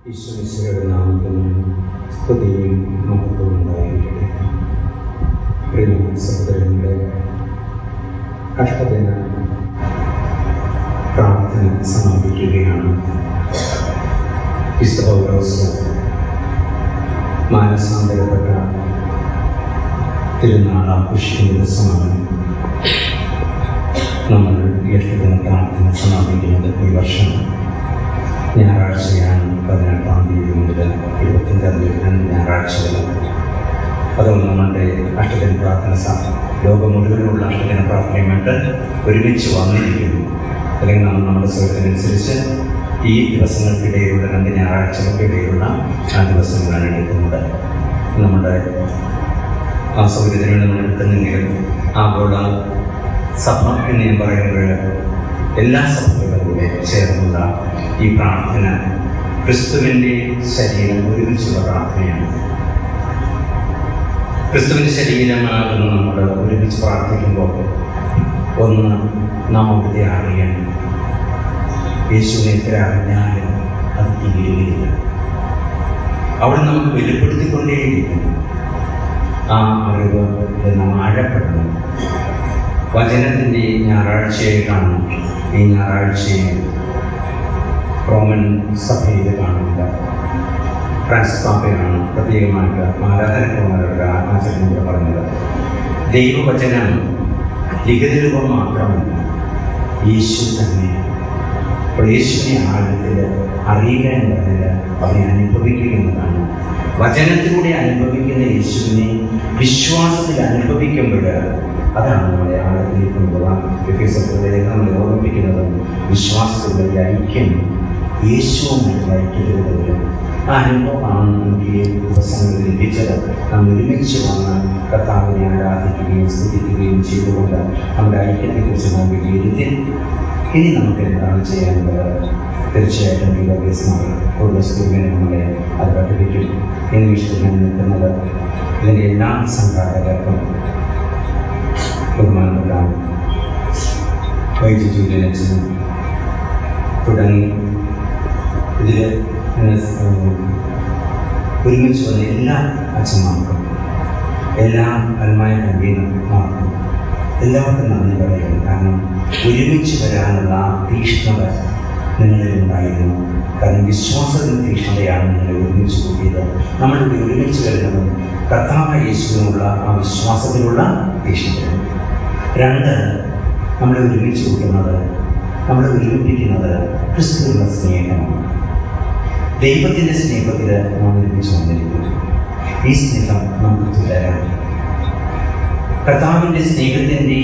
ഈശ്വരശ്വരുടെ നാമത്തിന് സ്തുതിയും മഹത്വവും ഉണ്ടായിരിക്കട്ടെ പ്രിയ സഹോദരങ്ങളുടെ കഷ്ടദിന പ്രാർത്ഥന സമാപിക്കുകയാണ് ക്രിസ്തപൗരോസ് മാനസാന്തരപ്പെട്ട തിരുനാൾ ആഘോഷിക്കുന്ന ദിവസമാണ് നമ്മൾ എട്ടുദിന പ്രാർത്ഥന സമാപിക്കുന്നത് ഈ വർഷം ഞായറാഴ്ചയാണ് പതിനെട്ടാം തീയതി മുതൽ ഇരുപത്തഞ്ചാം തീയതി രണ്ട് ഞായറാഴ്ചകൾ അതുകൊണ്ട് നമ്മളുടെ അഷ്ടദിന പ്രാർത്ഥന സ. ലോകം മുഴുവനുള്ള അഷ്ടദിന പ്രാർത്ഥനയുമായിട്ട് ഒരുമിച്ച് വന്നിരിക്കുന്നു. അല്ലെങ്കിൽ നമ്മൾ നമ്മുടെ സുഖത്തിനനുസരിച്ച് ഈ ദിവസങ്ങൾക്കിടയിലുള്ള രണ്ട് ഞായറാഴ്ചകൾക്കിടയിലുള്ള ആ ദിവസങ്ങളാണ് എടുക്കുന്നത്. നമ്മുടെ ആ സൗകര്യത്തിന് വേണ്ടി നമ്മൾ എടുക്കുന്നെങ്കിലും ആഗോള സഭ എന്ന് ഞാൻ പറയുമ്പോൾ എല്ലാ സഭകളിലൂടെ ചേർന്നുള്ള ഈ പ്രാർത്ഥന ക്രിസ്തുവിന്റെ ശരീരം ഒരുമിച്ചുള്ള പ്രാർത്ഥനയാണ്. ക്രിസ്തുവിന്റെ ശരീരമാകുന്ന നമ്മൾ ഒരുമിച്ച് പ്രാർത്ഥിക്കുമ്പോൾ ഒന്ന് നമുക്ക് അറിയണം യേശുവിനെ എത്ര അറിഞ്ഞാലും അത് തീരുകയില്ല. അവിടെ നമുക്ക് വെളിപ്പെടുത്തിക്കൊണ്ടേയിരിക്കുന്നു. ആ അറിവ് നാം ആഴപ്പെടണം. വചനത്തിന്റെ ഞായറാഴ്ചയായിട്ടാണ് ഈ ഞായറാഴ്ചയിൽ റോമൻ സഭയിൽ കാണുന്നത് ഫ്രാൻസിസ് പാപ്പയാണ് പ്രത്യേകമായിട്ട് ആരാധനക്കുമാരുടെ ആചരണങ്ങൾ പറഞ്ഞത്. ദൈവവചനം ലിഖിത രൂപം മാത്രമല്ല യേശു തന്നെയാണ് യേശുവിനെ ആഴത്തിൽ അറിയുക എന്ന് പറഞ്ഞാൽ അവനെ അനുഭവിക്കുക എന്നതാണ് വചനത്തിലൂടെ അനുഭവിക്കുന്ന യേശുവിനെ വിശ്വാസത്തിൽ അനുഭവിക്കുമ്പോൾ അതാണ് കൊണ്ടുപോകാൻ വ്യത്യസ്തത്തിലേക്ക് നമ്മളെ ഓർമ്മിപ്പിക്കുന്നതും. വിശ്വാസത്തിലുള്ള ഐക്യം യേശുവുമായിട്ടുള്ള ഐക്യത്തിലൂടെ ആ അനുഭവമാണ് നമുക്ക് ഈ ദിവസങ്ങളിൽ ലഭിച്ചത്. നാം ഒരുമിച്ച് വന്ന് കർത്താവിനെ ആരാധിക്കുകയും സ്തുതിക്കുകയും ചെയ്തുകൊണ്ട് നമ്മുടെ ഐക്യത്തെക്കുറിച്ച് നാം വിലയിരുത്തി. ഇനി നമുക്ക് എന്താണ് ചെയ്യാനുള്ളത്? തീർച്ചയായിട്ടും വിദ്യാഭ്യാസമാണ് കൂടുതൽ സ്കൂളിനെ നമ്മളെ അത് പഠിപ്പിക്കും. എന്ന് വിശ്വസിക്കാൻ നിൽക്കുന്നത് ഇതിന്റെ എല്ലാ സംഘാടകർക്കും ബഹുമാനപ്പെട്ട വൈദ്യുതി ജൂലിയനച്ഛനും തുടങ്ങി ഇതിൽ ഒരുമിച്ച് വന്ന എല്ലാ അച്ഛന്മാർക്കും എല്ലാ അൽമായ കമ്പീനർമാർക്കും എല്ലാവർക്കും നന്ദി പറയുന്നു. കാരണം ഒരുമിച്ച് വരാനുള്ള തീഷ്ണത നിങ്ങളിൽ കാരണം വിശ്വാസത്തിന് തീക്ഷണതയാണ് നിങ്ങളെ ഒരുമിച്ച് കൂട്ടിയത്. നമ്മളിവിടെ ഒരുമിച്ച് വരുന്നത് കർത്താവ് യേശുവിനുള്ള ആ വിശ്വാസത്തിലുള്ള തീഷ്ണത രണ്ട് നമ്മളെ ഒരുമിച്ച് കൂട്ടുന്നത് നമ്മളെ ഒരുമിപ്പിക്കുന്നത് ക്രിസ്തുവിനുള്ള സ്നേഹമാണ്. ദൈവത്തിന്റെ സ്നേഹത്തിൽ നാം ഒരുമിച്ച് വന്നിരിക്കുന്നു. ഈ സ്നേഹം നമുക്ക് തുടരാം കർത്താവിന്റെ സ്നേഹത്തിന്റെ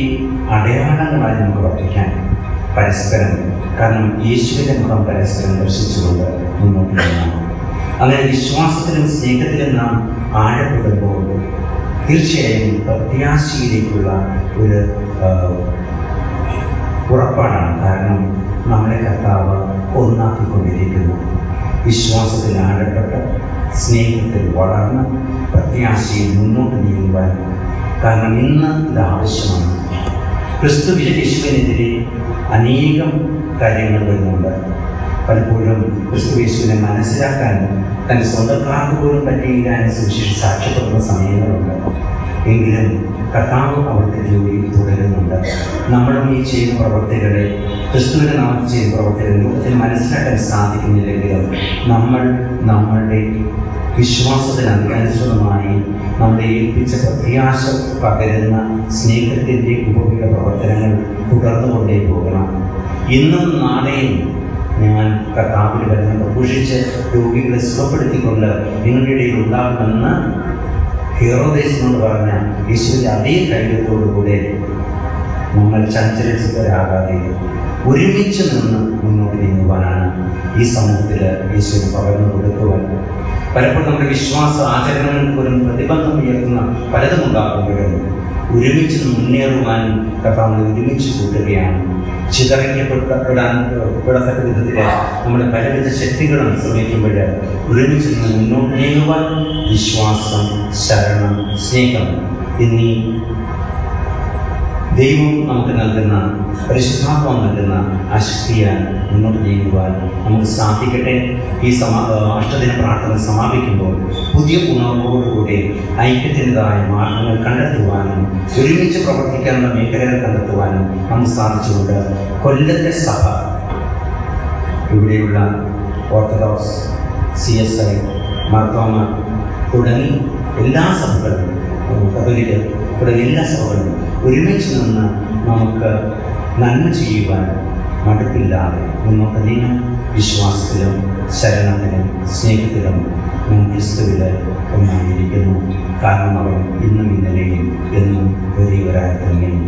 അടയാളങ്ങളായി നമുക്ക് വർദ്ധിക്കാൻ പരസ്പരം. കാരണം യേശുവിന്റെ മുഖം പരസ്പരം ദർശിച്ചുകൊണ്ട് മുന്നോട്ട് പോകണം അങ്ങനെ വിശ്വാസത്തിലും സ്നേഹത്തിലും നാം ആഴപ്പെടുമ്പോൾ തീർച്ചയായും പ്രത്യാശയിലേക്കുള്ള ഒരു ഉറപ്പാടാണ്. കാരണം നമ്മുടെ കർത്താവ് ഒന്നാക്കിക്കൊണ്ടിരിക്കുന്നു. വിശ്വാസത്തിൽ ആഴപ്പെട്ട് സ്നേഹത്തിൽ വളർന്ന് പ്രത്യാശയിൽ മുന്നോട്ട് നീങ്ങുവാൻ. കാരണം ഇന്ന് ഇത് ആവശ്യമാണ്. ക്രിസ്തു യേശുവിനെതിരെ അനേകം കാര്യങ്ങൾ വരുന്നുണ്ട്. പലപ്പോഴും ക്രിസ്തു യേശുവിനെ മനസ്സിലാക്കാൻ തന്റെ സ്വന്തക്കാർക്ക് പോലും പറ്റിയില്ല എന്ന് സുവിശേഷം സാക്ഷ്യപ്പെടുന്ന സമയങ്ങളുണ്ട്. എങ്കിലും കർത്താവ് അവിടുത്തെ ജോലിയിൽ തുടരുന്നുണ്ട്. നമ്മളും ഈ ചെയ്യുന്ന പ്രവർത്തികളെ ക്രിസ്തുവിനെ നാമത്തിൽ ചെയ്യുന്ന പ്രവർത്തികൾ ലോകത്തിൽ മനസ്സിലാക്കാൻ സാധിക്കുന്നില്ലെങ്കിലും നമ്മൾ നമ്മളുടെ വിശ്വാസത്തിന് അനുസൃതമായി നമ്മളെ ഏൽപ്പിച്ച പ്രത്യാശ പകരുന്ന സ്നേഹത്തിന്റെ ഉപവിധ പ്രവർത്തനങ്ങൾ തുടർന്നുകൊണ്ടേ പോകണം. ഇന്നും നാളെയും ഞാൻ കർത്താവിൽ വരുന്ന പ്രഘോഷിച്ച് രോഗികളെ സുഖപ്പെടുത്തിക്കൊണ്ട് നിങ്ങളുടെ ഇടയിൽ ഉണ്ടാകുമെന്ന് ഹീറോദേശിനോട് പറഞ്ഞ യേശുവിന്റെ അതേ കഴിവത്തോടുകൂടെ നമ്മൾ ചഞ്ചലചിത്തരാകാതെ ഒരുമിച്ച് നിന്ന് മുന്നോട്ട് നീങ്ങുവാനാണ് ഈ സമൂഹത്തിൽ യേശുവിന് പകർന്നു കൊടുക്കുവാൻ പലപ്പോഴും നമ്മുടെ വിശ്വാസ ആചരണങ്ങൾക്ക് പോലും പ്രതിബന്ധം ഉയർത്തുന്ന പലതും ഉണ്ടാക്കുമ്പോഴും ഒരുമിച്ച് മുന്നേറുവാൻ കർത്താവിനെ ഒരുമിച്ച് കൂട്ടുകയാണ്. ചിതറിക്കപ്പെടാൻ പെടത്തക്ക വിധത്തിൽ നമ്മുടെ പലവിധ ശക്തികളും ശ്രമിക്കുമ്പോൾ ഒരുമിച്ച് മുന്നോട്ട് നീങ്ങുവാൻ വിശ്വാസം ശരണം സ്നേഹം എന്നീ ദൈവം നമുക്ക് നൽകുന്ന പരിശുദ്ധാത്മം നൽകുന്ന ആ ശക്തിയാൽ മുന്നോട്ട് നീങ്ങുവാൻ നമുക്ക് സാധിക്കട്ടെ. ഈ സമാ അഷ്ടദിന പ്രാർത്ഥന സമാപിക്കുമ്പോൾ പുതിയ ഉണർവോടുകൂടി ഐക്യത്തിന്റെതായ മാർഗങ്ങൾ കണ്ടെത്തുവാനും ഒരുമിച്ച് പ്രവർത്തിക്കാനുള്ള മേഖലകൾ കണ്ടെത്തുവാനും നമുക്ക് സാധിച്ചുകൊണ്ട് കൊല്ലത്തെ സഭ ഇവിടെയുള്ള orthodox C S I Marthoma തുടങ്ങി എല്ലാ സഭകളും കത്തോലിക്ക് തുടങ്ങി എല്ലാ സഭകളും ഒരുമിച്ച് നിന്ന് നമുക്ക് നന്മ ചെയ്യുവാൻ മടുപ്പില്ലാതെ നമുക്ക് നീങ്ങാൻ വിശ്വാസത്തിലും ശരണത്തിലും സ്നേഹത്തിലും നാം ക്രിസ്തുവിൽ ഒന്നായിരിക്കുന്നു. കാരണം അവൻ ഇന്നും ഇന്നലെയും എന്നും ഒരേ ഒരാൾ തന്നെയും